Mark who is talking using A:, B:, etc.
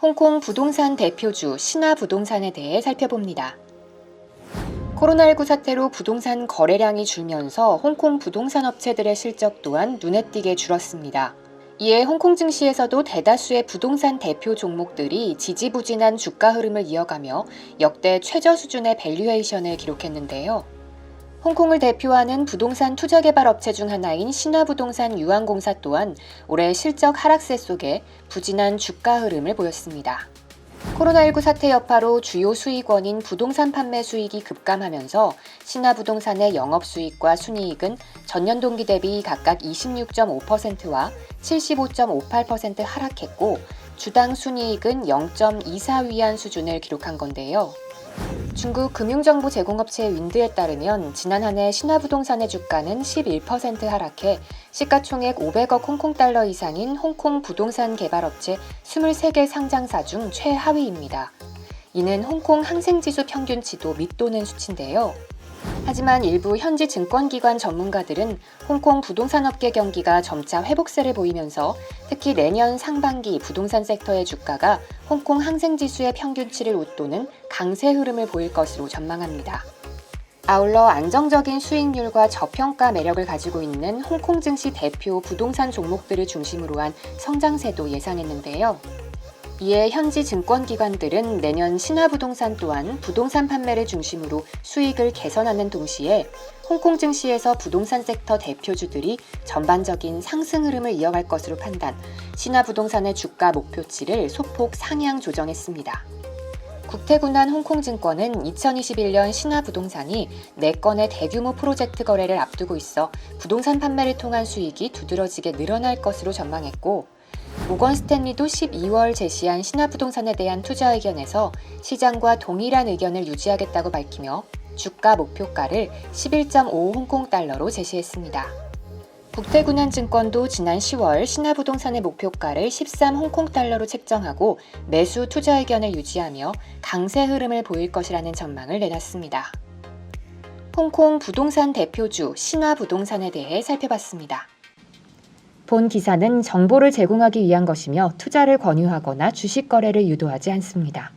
A: 홍콩 부동산 대표주 신화 부동산에 대해 살펴봅니다. 코로나19 사태로 부동산 거래량이 줄면서 홍콩 부동산 업체들의 실적 또한 눈에 띄게 줄었습니다. 이에 홍콩 증시에서도 대다수의 부동산 대표 종목들이 지지부진한 주가 흐름을 이어가며 역대 최저 수준의 밸류에이션을 기록했는데요. 홍콩을 대표하는 부동산 투자 개발 업체 중 하나인 신화부동산 유한공사 또한 올해 실적 하락세 속에 부진한 주가 흐름을 보였습니다. 코로나19 사태 여파로 주요 수익원인 부동산 판매 수익이 급감하면서 신화부동산의 영업 수익과 순이익은 전년 동기 대비 각각 26.5%와 75.58% 하락했고 주당 순이익은 0.24위안 수준을 기록한 건데요. 중국 금융정보 제공업체 윈드에 따르면 지난 한 해 신화부동산의 주가는 11% 하락해 시가총액 500억 홍콩달러 이상인 홍콩 부동산 개발업체 23개 상장사 중 최하위입니다. 이는 홍콩 항생지수 평균치도 밑도는 수치인데요. 하지만 일부 현지 증권기관 전문가들은 홍콩 부동산업계 경기가 점차 회복세를 보이면서 특히 내년 상반기 부동산 섹터의 주가가 홍콩 항생지수의 평균치를 웃도는 강세 흐름을 보일 것으로 전망합니다. 아울러 안정적인 수익률과 저평가 매력을 가지고 있는 홍콩 증시 대표 부동산 종목들을 중심으로 한 성장세도 예상했는데요. 이에 현지 증권기관들은 내년 신화부동산 또한 부동산 판매를 중심으로 수익을 개선하는 동시에 홍콩 증시에서 부동산 섹터 대표주들이 전반적인 상승 흐름을 이어갈 것으로 판단, 신화부동산의 주가 목표치를 소폭 상향 조정했습니다. 국태군한 홍콩증권은 2021년 신화부동산이 4건의 대규모 프로젝트 거래를 앞두고 있어 부동산 판매를 통한 수익이 두드러지게 늘어날 것으로 전망했고 모건 스탠리도 12월 제시한 신화부동산에 대한 투자 의견에서 시장과 동일한 의견을 유지하겠다고 밝히며 주가 목표가를 11.5 홍콩 달러로 제시했습니다. 국태군한증권도 지난 10월 신화부동산의 목표가를 13 홍콩 달러로 책정하고 매수 투자 의견을 유지하며 강세 흐름을 보일 것이라는 전망을 내놨습니다. 홍콩 부동산 대표주 신화부동산에 대해 살펴봤습니다. 본 기사는 정보를 제공하기 위한 것이며 투자를 권유하거나 주식 거래를 유도하지 않습니다.